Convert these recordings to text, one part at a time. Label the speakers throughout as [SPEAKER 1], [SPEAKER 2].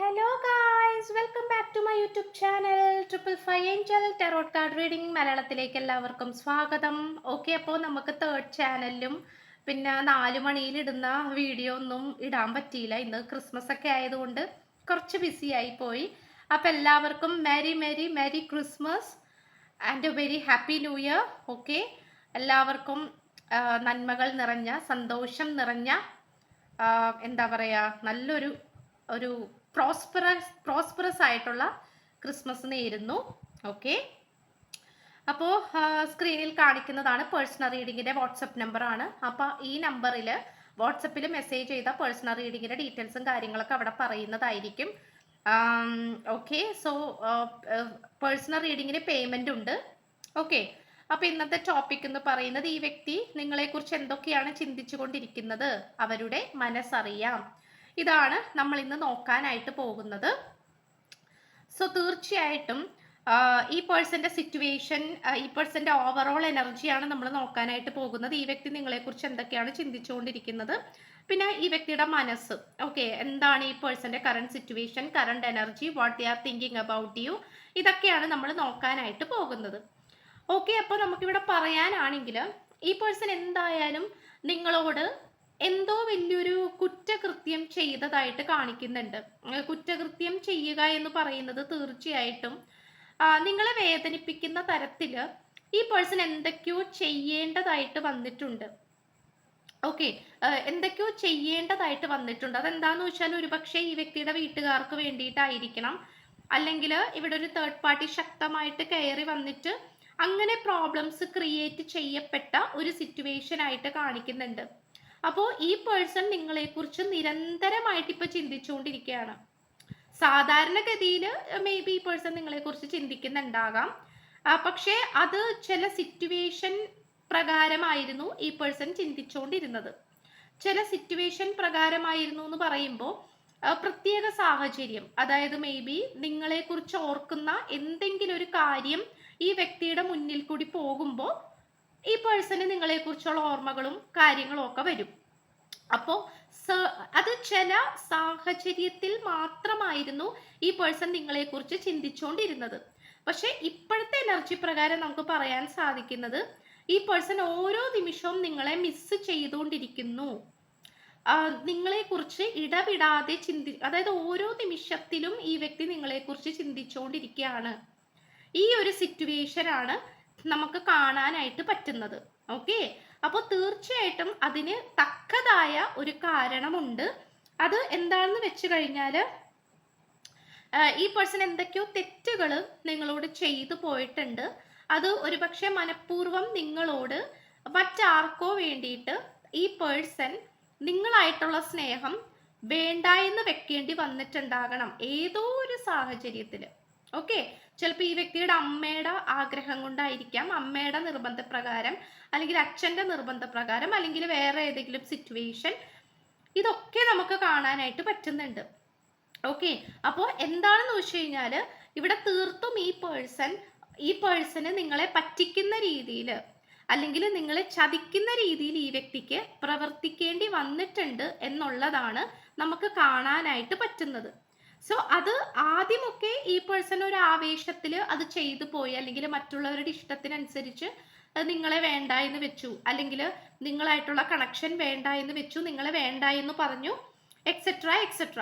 [SPEAKER 1] Hello guys welcome back to my YouTube channel triple five angel tarot card reading മലയാളത്തിലേക്ക് എല്ലാവർക്കും സ്വാഗതം. Okay അപ്പോൾ നമുക്ക് തേർഡ് ചാനലിലും പിന്നെ നാല് മണിയിലിടുന്ന വീഡിയോ ഒന്നും ഇടാൻ പറ്റിയില്ല. ഇന്ന് ക്രിസ്മസ് ഒക്കെ ആയതുകൊണ്ട് കുറച്ച് ബിസി ആയി പോയി. അപ്പോൾ എല്ലാവർക്കും merry merry merry Christmas and very happy new year okay എല്ലാവർക്കും നന്മകൾ നിറഞ്ഞ സന്തോഷം നിറഞ്ഞ എന്താ പറയുക നല്ലൊരു ഒരു പ്രോസ്പറസ് പ്രോസ്പറസ് ആയിട്ടുള്ള ക്രിസ്മസ് നേരുന്നു. ഓക്കെ അപ്പോൾ സ്ക്രീനിൽ കാണിക്കുന്നതാണ് പേഴ്സണൽ റീഡിങ്ങിന്റെ വാട്സപ്പ് നമ്പറാണ്. അപ്പോൾ ഈ നമ്പറിൽ വാട്സപ്പിൽ മെസ്സേജ് ചെയ്ത പേഴ്സണൽ റീഡിങ്ങിന്റെ ഡീറ്റെയിൽസും കാര്യങ്ങളൊക്കെ അവിടെ പറയുന്നതായിരിക്കും. ഓക്കെ സോ പേഴ്സണൽ റീഡിങ്ങിന് പേയ്മെന്റ് ഉണ്ട്. ഓക്കെ അപ്പോൾ ഇന്നത്തെ ടോപ്പിക് എന്ന് പറയുന്നത് ഈ വ്യക്തി നിങ്ങളെക്കുറിച്ച് എന്തൊക്കെയാണ് ചിന്തിച്ചുകൊണ്ടിരിക്കുന്നത്? അവരുടെ മനസ്സറിയാം. ഇതാണ് നമ്മൾ ഇന്ന് നോക്കാനായിട്ട് പോകുന്നത്. സോ തീർച്ചയായിട്ടും ഈ പേഴ്സന്റെ സിറ്റുവേഷൻ ഈ പേഴ്സന്റെ ഓവറോൾ എനർജിയാണ് നമ്മൾ നോക്കാനായിട്ട് പോകുന്നത്. ഈ വ്യക്തി നിങ്ങളെക്കുറിച്ച് എന്തൊക്കെയാണ് ചിന്തിച്ചുകൊണ്ടിരിക്കുന്നത്? പിന്നെ ഈ വ്യക്തിയുടെ മനസ്സ്. ഓക്കെ എന്താണ് ഈ പേഴ്സന്റെ current situation current energy what they are thinking about you ഇതൊക്കെയാണ് നമ്മൾ നോക്കാനായിട്ട് പോകുന്നത്. ഓക്കെ അപ്പോൾ നമുക്കിവിടെ പറയാനാണെങ്കിൽ ഈ പേഴ്സൺ എന്തായാലും നിങ്ങളോട് എന്തോ വലിയൊരു കുറ്റകൃത്യം ചെയ്തതായിട്ട് കാണിക്കുന്നുണ്ട്. കുറ്റകൃത്യം ചെയ്യുക എന്ന് പറയുന്നത് തീർച്ചയായിട്ടും നിങ്ങളെ വേദനിപ്പിക്കുന്ന തരത്തിൽ ഈ പേഴ്സൺ എന്തൊക്കെയോ ചെയ്യേണ്ടതായിട്ട് വന്നിട്ടുണ്ട്. ഓക്കെ എന്തൊക്കെയോ ചെയ്യേണ്ടതായിട്ട് വന്നിട്ടുണ്ട്. അതെന്താന്ന് വെച്ചാൽ ഒരുപക്ഷെ ഈ വ്യക്തിയുടെ വീട്ടുകാർക്ക് വേണ്ടിയിട്ടായിരിക്കണം. അല്ലെങ്കിൽ ഇവിടെ ഒരു തേർഡ് പാർട്ടി ശക്തമായിട്ട് കയറി വന്നിട്ട് അങ്ങനെ പ്രോബ്ലംസ് ക്രിയേറ്റ് ചെയ്യപ്പെട്ട ഒരു സിറ്റുവേഷൻ ആയിട്ട് കാണിക്കുന്നുണ്ട്. അപ്പോൾ ഈ പേഴ്സൺ നിങ്ങളെക്കുറിച്ച് നിരന്തരമായിട്ട് ഇപ്പൊ ചിന്തിച്ചുകൊണ്ടിരിക്കുകയാണ്. സാധാരണഗതിയിൽ മേ ബി ഈ പേഴ്സൺ നിങ്ങളെക്കുറിച്ച് ചിന്തിക്കുന്നുണ്ടാകാം. പക്ഷെ അത് ചില സിറ്റുവേഷൻ പ്രകാരമായിരുന്നു ഈ പേഴ്സൺ ചിന്തിച്ചുകൊണ്ടിരുന്നത്. ചില സിറ്റുവേഷൻ പ്രകാരമായിരുന്നു എന്ന് പറയുമ്പോൾ പ്രത്യേക സാഹചര്യം അതായത് മേ ബി നിങ്ങളെക്കുറിച്ച് ഓർക്കുന്ന എന്തെങ്കിലും ഒരു കാര്യം ഈ വ്യക്തിയുടെ മുന്നിൽ കൂടി പോകുമ്പോൾ ഈ പേഴ്സണ് നിങ്ങളെക്കുറിച്ചുള്ള ഓർമ്മകളും കാര്യങ്ങളും ഒക്കെ വരും. അപ്പോ അത് ചില സാഹചര്യത്തിൽ മാത്രമായിരുന്നു ഈ പേഴ്സൺ നിങ്ങളെക്കുറിച്ച് ചിന്തിച്ചുകൊണ്ടിരുന്നത് പക്ഷെ ഇപ്പോഴത്തെ എനർജി പ്രകാരം നമുക്ക് പറയാൻ സാധിക്കുന്നത് ഈ പേഴ്സൺ ഓരോ നിമിഷവും നിങ്ങളെ മിസ് ചെയ്തുകൊണ്ടിരിക്കുന്നു. നിങ്ങളെ നിങ്ങളെക്കുറിച്ച് ഇടവിടാതെ ചിന്തി അതായത് ഓരോ നിമിഷത്തിലും ഈ വ്യക്തി നിങ്ങളെക്കുറിച്ച് ചിന്തിച്ചുകൊണ്ടിരിക്കുകയാണ് ഈ ഒരു സിറ്റുവേഷൻ ആണ് നമുക്ക് കാണാനായിട്ട് പറ്റുന്നത്. ഓക്കെ അപ്പോൾ തീർച്ചയായിട്ടും അതിന് തക്കതായ ഒരു കാരണമുണ്ട്. അത് എന്താണെന്ന് വെച്ച് കഴിഞ്ഞാൽ ഈ പേഴ്സൺ എന്തൊക്കെയോ തെറ്റുകൾ നിങ്ങളോട് ചെയ്തു പോയിട്ടുണ്ട്. അത് ഒരുപക്ഷെ മനഃപൂർവം നിങ്ങളോട് മറ്റാർക്കോ വേണ്ടിയിട്ട് ഈ പേഴ്സൺ നിങ്ങളായിട്ടുള്ള സ്നേഹം വേണ്ട എന്ന് വെക്കേണ്ടി വന്നിട്ടുണ്ടാകണം. ഏതോ ഒരു സാഹചര്യത്തിൽ ഓക്കെ ചിലപ്പോൾ ഈ വ്യക്തിയുടെ അമ്മയുടെ ആഗ്രഹം കൊണ്ടായിരിക്കാം അമ്മയുടെ നിർബന്ധപ്രകാരം അല്ലെങ്കിൽ അച്ഛന്റെ നിർബന്ധപ്രകാരം അല്ലെങ്കിൽ വേറെ ഏതെങ്കിലും സിറ്റുവേഷൻ ഇതൊക്കെ നമുക്ക് കാണാനായിട്ട് പറ്റുന്നുണ്ട്. ഓക്കെ അപ്പോൾ എന്താണെന്ന് വെച്ച് കഴിഞ്ഞാൽ ഇവിടെ തീർത്തും ഈ പേഴ്സൺ ഈ പേഴ്സണ് നിങ്ങളെ പറ്റിക്കുന്ന രീതിയിൽ അല്ലെങ്കിൽ നിങ്ങളെ ചതിക്കുന്ന രീതിയിൽ ഈ വ്യക്തിക്ക് പ്രവർത്തിക്കേണ്ടി വന്നിട്ടുണ്ട് എന്നുള്ളതാണ് നമുക്ക് കാണാനായിട്ട് പറ്റുന്നത്. സോ അത് ആദ്യമൊക്കെ ഈ പേഴ്സൺ ഒരു ആവേശത്തിൽ അത് ചെയ്തു പോയി അല്ലെങ്കിൽ മറ്റുള്ളവരുടെ ഇഷ്ടത്തിനനുസരിച്ച് നിങ്ങളെ വേണ്ട എന്ന് വെച്ചു അല്ലെങ്കിൽ നിങ്ങളായിട്ടുള്ള കണക്ഷൻ വേണ്ട എന്ന് വെച്ചു നിങ്ങളെ വേണ്ട എന്ന് പറഞ്ഞു എക്സെട്ര എക്സെട്ര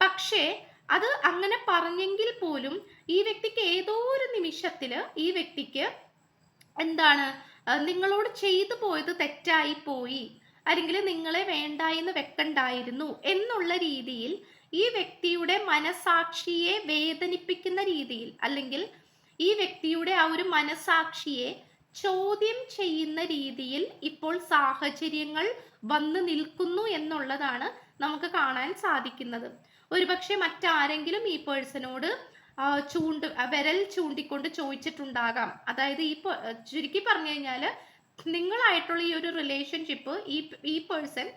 [SPEAKER 1] പക്ഷേ അത് അങ്ങനെ പറഞ്ഞെങ്കിൽ പോലും ഈ വ്യക്തിക്ക് ഏതോ ഒരു നിമിഷത്തിൽ ഈ വ്യക്തിക്ക് എന്താണ് നിങ്ങളോട് ചെയ്തു പോയത് തെറ്റായി പോയി അല്ലെങ്കിൽ നിങ്ങളെ വേണ്ട എന്ന് വെക്കണ്ടായിരുന്നു എന്നുള്ള രീതിയിൽ ഈ വ്യക്തിയുടെ മനസാക്ഷിയെ വേദനിപ്പിക്കുന്ന രീതിയിൽ അല്ലെങ്കിൽ ഈ വ്യക്തിയുടെ ആ ഒരു മനസാക്ഷിയെ ചോദ്യം ചെയ്യുന്ന രീതിയിൽ ഇപ്പോൾ സാഹചര്യങ്ങൾ വന്നു നിൽക്കുന്നു എന്നുള്ളതാണ് നമുക്ക് കാണാൻ സാധിക്കുന്നത്. ഒരുപക്ഷെ മറ്റാരെങ്കിലും ഈ പേഴ്സണോട് ചൂണ്ട് വിരൽ ചൂണ്ടിക്കൊണ്ട് ചോദിച്ചിട്ടുണ്ടാകാം. അതായത് ഈ ചുരുക്കി പറഞ്ഞു കഴിഞ്ഞാൽ നിങ്ങളായിട്ടുള്ള ഈ ഒരു റിലേഷൻഷിപ്പ് ഈ ഈ പേഴ്സൺ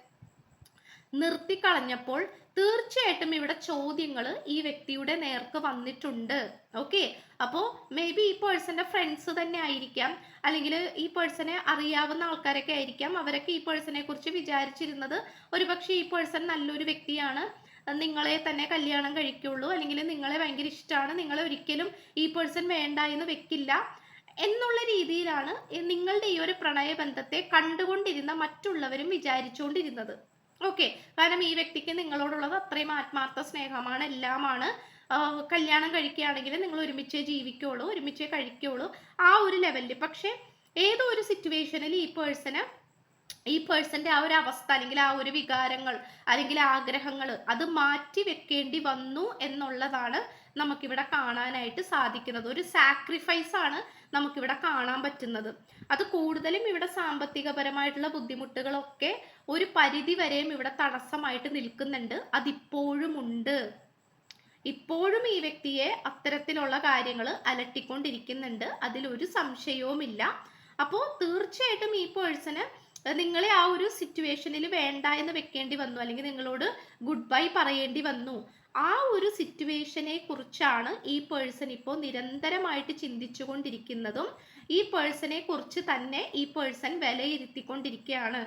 [SPEAKER 1] നിർത്തിക്കളഞ്ഞപ്പോൾ തീർച്ചയായിട്ടും ഇവിടെ ചോദ്യങ്ങൾ ഈ വ്യക്തിയുടെ നേർക്ക് വന്നിട്ടുണ്ട്. ഓക്കെ അപ്പോൾ മേ ബി ഈ പേഴ്സന്റെ ഫ്രണ്ട്സ് തന്നെ ആയിരിക്കാം. അല്ലെങ്കിൽ ഈ പേഴ്സണെ അറിയാവുന്ന ആൾക്കാരൊക്കെ ആയിരിക്കാം. അവരൊക്കെ ഈ പേഴ്സണെ കുറിച്ച് വിചാരിച്ചിരുന്നത് ഒരുപക്ഷെ ഈ പേഴ്സൺ നല്ലൊരു വ്യക്തിയാണ്. നിങ്ങളെ തന്നെ കല്യാണം കഴിക്കുള്ളൂ. അല്ലെങ്കിൽ നിങ്ങളെ ഭയങ്കര ഇഷ്ടമാണ് നിങ്ങളെ ഒരിക്കലും ഈ പേഴ്സൺ വേണ്ട എന്ന് വെക്കില്ല. എന്നുള്ള രീതിയിലാണ് നിങ്ങളുടെ ഈ ഒരു പ്രണയബന്ധത്തെ കണ്ടുകൊണ്ടിരുന്ന മറ്റുള്ളവരും വിചാരിച്ചുകൊണ്ടിരുന്നത് ഓക്കെ കാരണം ഈ വ്യക്തിക്ക് നിങ്ങളോടുള്ളത് അത്രയും ആത്മാർത്ഥ സ്നേഹമാണ് എല്ലാമാണ്. കല്യാണം കഴിക്കുകയാണെങ്കിൽ നിങ്ങൾ ഒരുമിച്ച് ജീവിക്കുള്ളൂ ഒരുമിച്ച് കഴിക്കുള്ളൂ ആ ഒരു ലെവലിൽ പക്ഷേ ഏതോ ഒരു സിറ്റുവേഷനിൽ ഈ പേഴ്സണ് ഈ പേഴ്സന്റെ ആ ഒരു അവസ്ഥ അല്ലെങ്കിൽ ആ ഒരു വികാരങ്ങൾ അല്ലെങ്കിൽ ആഗ്രഹങ്ങൾ അത് മാറ്റി വെക്കേണ്ടി വന്നു എന്നുള്ളതാണ് നമുക്കിവിടെ കാണാനായിട്ട് സാധിക്കുന്നത്. ഒരു സാക്രിഫൈസ് ആണ് നമുക്കിവിടെ കാണാൻ പറ്റുന്നത്. അത് കൂടുതലും ഇവിടെ സാമ്പത്തികപരമായിട്ടുള്ള ബുദ്ധിമുട്ടുകളൊക്കെ ഒരു പരിധി വരെയും ഇവിടെ തടസ്സമായിട്ട് നിൽക്കുന്നുണ്ട്. അതിപ്പോഴും ഉണ്ട്. ഇപ്പോഴും ഈ വ്യക്തിയെ അത്തരത്തിലുള്ള കാര്യങ്ങൾ അലട്ടിക്കൊണ്ടിരിക്കുന്നുണ്ട്. അതിലൊരു സംശയവുമില്ല. അപ്പോൾ തീർച്ചയായിട്ടും ഈ പേഴ്സണ് നിങ്ങളെ ആ ഒരു സിറ്റുവേഷനിൽ വേണ്ട എന്ന് വെക്കേണ്ടി വന്നു. അല്ലെങ്കിൽ നിങ്ങളോട് ഗുഡ് ബൈ പറയേണ്ടി വന്നു. ആ ഒരു സിറ്റുവേഷനെ കുറിച്ചാണ് ഈ പേഴ്സൺ ഇപ്പോൾ നിരന്തരമായിട്ട് ചിന്തിച്ചു കൊണ്ടിരിക്കുന്നതും ഈ പേഴ്സണെ കുറിച്ച് തന്നെ ഈ പേഴ്സൺ വിലയിരുത്തിക്കൊണ്ടിരിക്കുകയാണ്.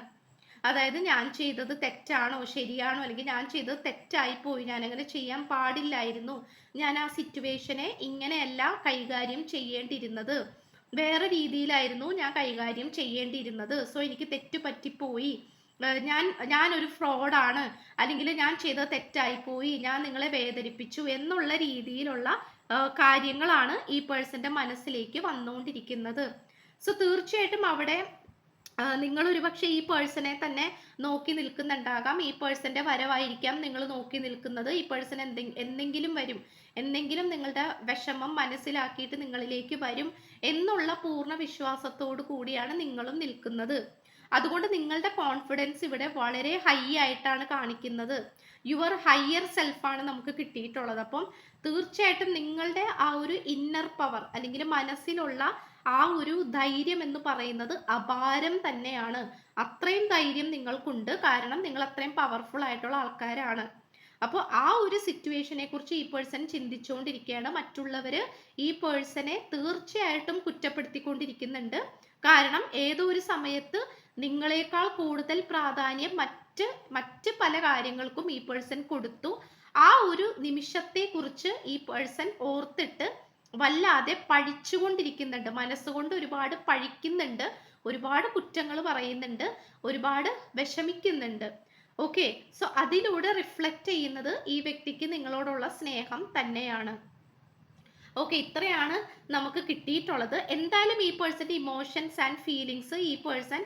[SPEAKER 1] അതായത് ഞാൻ ചെയ്തത് തെറ്റാണോ ശരിയാണോ അല്ലെങ്കിൽ ഞാൻ ചെയ്തത് തെറ്റായി പോയി ഞാൻ അങ്ങനെ ചെയ്യാൻ പാടില്ലായിരുന്നു. ഞാൻ ആ സിറ്റുവേഷനെ ഇങ്ങനെയല്ല കൈകാര്യം ചെയ്യേണ്ടിയിരുന്നത്. വേറെ രീതിയിലായിരുന്നു ഞാൻ കൈകാര്യം ചെയ്യേണ്ടിയിരുന്നത്. സോ എനിക്ക് തെറ്റ് പറ്റിപ്പോയി. ഞാൻ ഞാനൊരു ഫ്രോഡാണ്. അല്ലെങ്കിൽ ഞാൻ ചെയ്തത് തെറ്റായി പോയി ഞാൻ നിങ്ങളെ വേദനിപ്പിച്ചു എന്നുള്ള രീതിയിലുള്ള കാര്യങ്ങളാണ് ഈ പേഴ്സന്റെ മനസ്സിലേക്ക് വന്നുകൊണ്ടിരിക്കുന്നത് സോ തീർച്ചയായിട്ടും അവിടെ നിങ്ങൾ ഒരുപക്ഷെ ഈ പേഴ്സണെ തന്നെ നോക്കി നിൽക്കുന്നുണ്ടാകാം. ഈ പേഴ്സന്റെ വരവായിരിക്കാം നിങ്ങൾ നോക്കി നിൽക്കുന്നത്. ഈ പേഴ്സൺ എന്തെ എന്തെങ്കിലും വരും. എന്തെങ്കിലും നിങ്ങളുടെ വിഷമം മനസ്സിലാക്കിയിട്ട് നിങ്ങളിലേക്ക് വരും എന്നുള്ള പൂർണ വിശ്വാസത്തോടു കൂടിയാണ് നിങ്ങളും നിൽക്കുന്നത്. അതുകൊണ്ട് നിങ്ങളുടെ കോൺഫിഡൻസ് ഇവിടെ വളരെ ഹൈ ആയിട്ടാണ് കാണിക്കുന്നത്. യുവർ ഹയർ സെൽഫാണ് നമുക്ക് കിട്ടിയിട്ടുള്ളത്. അപ്പം തീർച്ചയായിട്ടും നിങ്ങളുടെ ആ ഒരു ഇന്നർ പവർ അല്ലെങ്കിൽ മനസ്സിലുള്ള ആ ഒരു ധൈര്യം എന്ന് പറയുന്നത് അപാരം തന്നെയാണ്. അത്രയും ധൈര്യം നിങ്ങൾക്കുണ്ട്. കാരണം നിങ്ങൾ അത്രയും പവർഫുൾ ആയിട്ടുള്ള ആൾക്കാരാണ്. അപ്പോൾ ആ ഒരു സിറ്റുവേഷനെ കുറിച്ച് ഈ പേഴ്സൺ ചിന്തിച്ചുകൊണ്ടിരിക്കുകയാണ്. മറ്റുള്ളവർ ഈ പേഴ്സണെ തീർച്ചയായിട്ടും കുറ്റപ്പെടുത്തിക്കൊണ്ടിരിക്കുന്നുണ്ട്. കാരണം ഏതോ ഒരു സമയത്ത് നിങ്ങളെക്കാൾ കൂടുതൽ പ്രാധാന്യം മറ്റ് മറ്റ് പല കാര്യങ്ങൾക്കും ഈ പേഴ്സൺ കൊടുത്തു. ആ ഒരു നിമിഷത്തെ കുറിച്ച് ഈ പേഴ്സൺ ഓർത്തിട്ട് വല്ലാതെ പഴിച്ചുകൊണ്ടിരിക്കുന്നുണ്ട് മനസ്സുകൊണ്ട് ഒരുപാട് പഴിക്കുന്നുണ്ട്. ഒരുപാട് കുറ്റങ്ങൾ പറയുന്നുണ്ട്. ഒരുപാട് വിഷമിക്കുന്നുണ്ട്. ഓക്കെ സോ അതിലൂടെ റിഫ്ലക്റ്റ് ചെയ്യുന്നത് ഈ വ്യക്തിക്ക് നിങ്ങളോടുള്ള സ്നേഹം തന്നെയാണ്. ഓക്കെ ഇത്രയാണ് നമുക്ക് കിട്ടിയിട്ടുള്ളത്. എന്തായാലും ഈ പേഴ്സന്റെ ഇമോഷൻസ് ആൻഡ് ഫീലിങ്സ് ഈ പേഴ്സൺ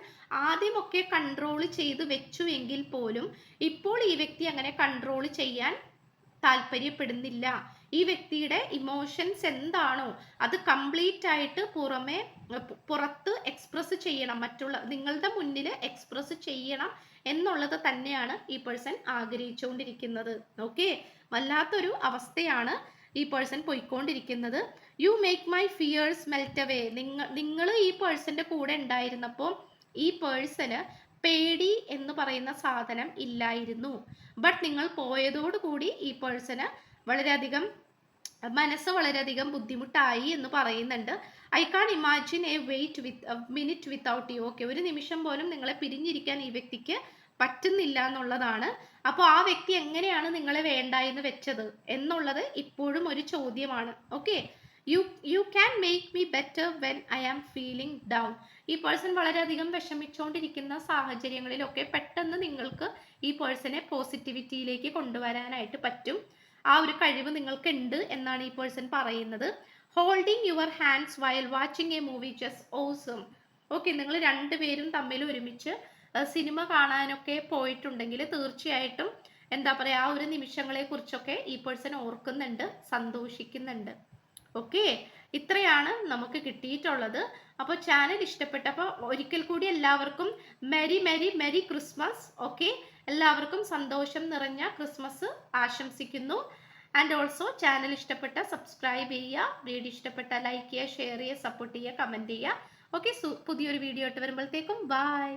[SPEAKER 1] ആദ്യമൊക്കെ കൺട്രോൾ ചെയ്ത് വെച്ചു എങ്കിൽ പോലും ഇപ്പോൾ ഈ വ്യക്തി അങ്ങനെ കൺട്രോൾ ചെയ്യാൻ താല്പര്യപ്പെടുന്നില്ല. ഈ വ്യക്തിയുടെ ഇമോഷൻസ് എന്താണോ അത് കംപ്ലീറ്റ് ആയിട്ട് പുറമെ പുറത്ത് എക്സ്പ്രസ് ചെയ്യണം. മറ്റുള്ള നിങ്ങളുടെ മുന്നിൽ എക്സ്പ്രസ് ചെയ്യണം എന്നുള്ളത് തന്നെയാണ് ഈ പേഴ്സൺ ആഗ്രഹിച്ചുകൊണ്ടിരിക്കുന്നത്. ഓക്കെ വല്ലാത്തൊരു അവസ്ഥയാണ് ഈ പേഴ്സൺ പോയിക്കൊണ്ടിരിക്കുന്നത്. You make my fears melt away നിങ്ങൾ നിങ്ങൾ ഈ പേഴ്സന്റെ കൂടെ ഉണ്ടായിരുന്നപ്പോൾ ഈ പേഴ്സന് പേടി എന്ന് പറയുന്ന സാധനം ഇല്ലായിരുന്നു. ബട്ട് നിങ്ങൾ പോയതോടുകൂടി ഈ പേഴ്സന് വളരെയധികം മനസ്സ് വളരെയധികം ബുദ്ധിമുട്ടായി എന്ന് പറയുന്നുണ്ട്. I can't imagine a wait with minute without you okay ഒരു നിമിഷം പോലും നിങ്ങളെ പിരിഞ്ഞിരിക്കാൻ ഈ വ്യക്തിക്ക് പറ്റുന്നില്ല എന്നുള്ളതാണ്. അപ്പോൾ ആ വ്യക്തി എങ്ങനെയാണ് നിങ്ങളെ വേണ്ട എന്ന് വെച്ചത് എന്നുള്ളത് ഇപ്പോഴും ഒരു ചോദ്യമാണ്. Okay you you can make me better when I am feeling down ഈ പേഴ്സൺ വളരെയധികം വിഷമിച്ചുകൊണ്ടിരിക്കുന്ന സാഹചര്യങ്ങളിലൊക്കെ പെട്ടെന്ന് നിങ്ങൾക്ക് ഈ പേഴ്സണെ പോസിറ്റിവിറ്റിയിലേക്ക് കൊണ്ടുവരാനായിട്ട് പറ്റും. ആ ഒരു കഴിവ് നിങ്ങൾക്ക് ഉണ്ട് എന്നാണ് ഈ പേഴ്സൺ പറയുന്നത്. Holding your hands while watching a movie just awesome okay നിങ്ങൾ രണ്ടുപേരും തമ്മിൽ ഒരുമിച്ച് സിനിമ കാണാനൊക്കെ പോയിട്ടുണ്ടെങ്കിൽ തീർച്ചയായിട്ടും എന്താ പറയുക ആ ഒരു നിമിഷങ്ങളെ കുറിച്ചൊക്കെ ഈ പേഴ്സൺ ഓർക്കുന്നുണ്ട് സന്തോഷിക്കുന്നുണ്ട്. ഓക്കെ? ഇത്രയാണ് നമുക്ക് കിട്ടിയിട്ടുള്ളത്. അപ്പോൾ ചാനൽ ഇഷ്ടപ്പെട്ടപ്പോൾ ഒരിക്കൽ കൂടി എല്ലാവർക്കും merry merry merry Christmas. Okay? എല്ലാവർക്കും സന്തോഷം നിറഞ്ഞ ക്രിസ്മസ് ആശംസിക്കുന്നു. ആൻഡ് ഓൾസോ ചാനൽ ഇഷ്ടപ്പെട്ട സബ്സ്ക്രൈബ് ചെയ്യുക വീഡിയോ ഇഷ്ടപ്പെട്ട ലൈക്ക് ചെയ്യുക ഷെയർ ചെയ്യുക സപ്പോർട്ട് ചെയ്യുക കമന്റ് ചെയ്യുക. ഓക്കെ? പുതിയൊരു വീഡിയോ ആയിട്ട് വരുമ്പോഴത്തേക്കും ബൈ.